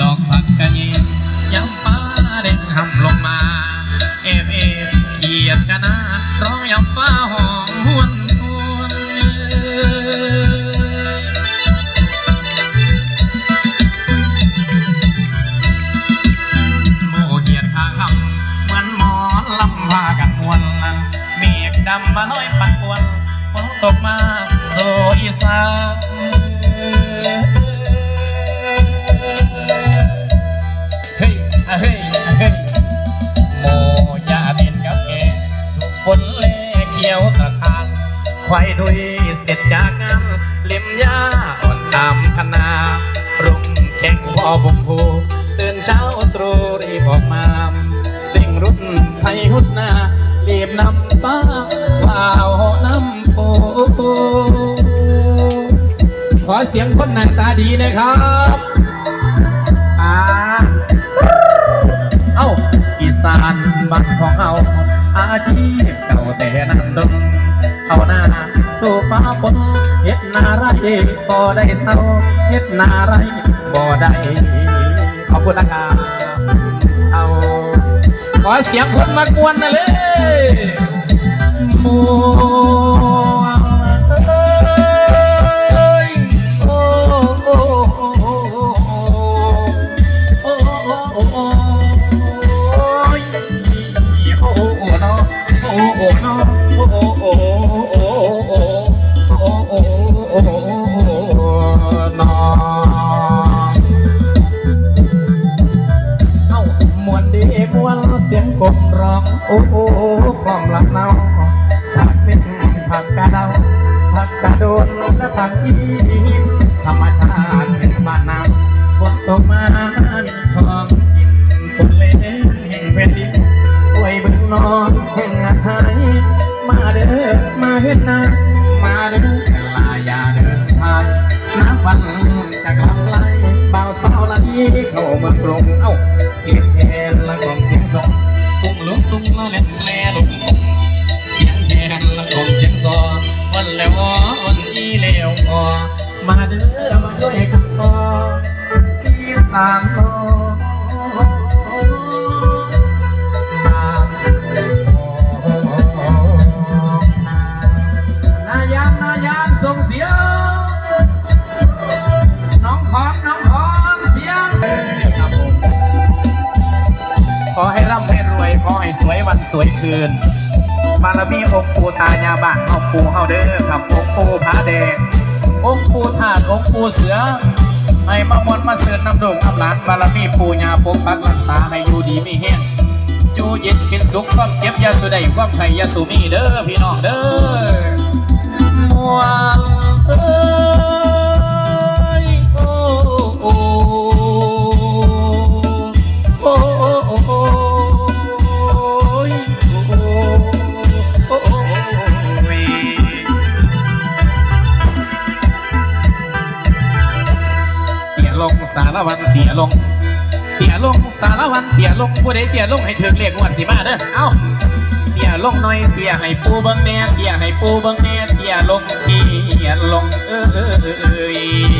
ดอกผักกระเยนย้ำฟ้าเด่นทำลงมา เอฟเอฟเหยียดกันนะร้องย้ำฟ้าหองหวนหวนโมเหยียดข้างคำมันหมอนลำพากันมวนเมฆดำมาน้อยปัดปวนฝนตกมาโซอีสาน ควายดุยเสร็จจากงานเล่มยาอ่อนตามคณะรุ่งแข่งพอบุกผูตื่นเช้าตรู่รีบออกมาเร่งรุ่นไทยหุ่นหน้ารีบนำป้าว่าวน้ำโปขอเสียงคนหน้าตาดีนะครับ สานบ้านของเฮาอาชีพเก่าแต่นั้นดงเอาหน้าสู่ฟ้าฝนเฮ็ดนาไรบ่ได้เศร้าเฮ็ดนาไรบ่ได้ขอบคุณนะครับเอาขอเสียงคนมากวนนะเลยโม กบร้องโอ้โอ้กล่อมลำเนาผักเป็นผักกาดาผักกาโดนและผักอีธรรมชาติเป็นบ้านนาฝนตกมาทองกินฝนเล่นแห่งแผ่นดินป่วยบึงนอนแห่งอาหายมาเด้อมาเฮ็ดนามาเด้อลายาเดินทางน้ำวันจากลำไหลเบาสาวไหลเข้าเมืองกรุงเอ้าเสียงแคนและกองเสียงสงตุ้ง มาเล่นแลลุงเสียงแคนละกลมเสียงซอวันแล้ววอนอีแล้วพอมาเด้อมาด้วยกันพอที่สามโล วยวันสวยคืนบารมีองค์ปู่ตายาบ้านเฮาปู่เฮาเด้อครับองค์ปู่ผาแดง องค์ปู่ธาตุองค์ปู่เสือให้มามนมาเสือนน้ำดงน้ำหลานบารมีปู่ยาปกปักรักษาให้อยู่ดีมีแห้งอยู่เย็นเป็นสุขความเจ็บยาสุใดความไข่ยาสุมีเด้อพี่น้องเด้อมวน ลงสารวันเตี่ยลง เตี่ยลงสารวันเตี่ยลงผู้ใดเตี่ยลงให้ถึงเรียกวัดสิมาเด้อเอ้าเตี่ยลงหน่อยเตี่ยให้ปูเบิ้งแน่เตี่ยให้ปูเบิ้งแน่เตี่ยลงเตี่ยลงเออเออ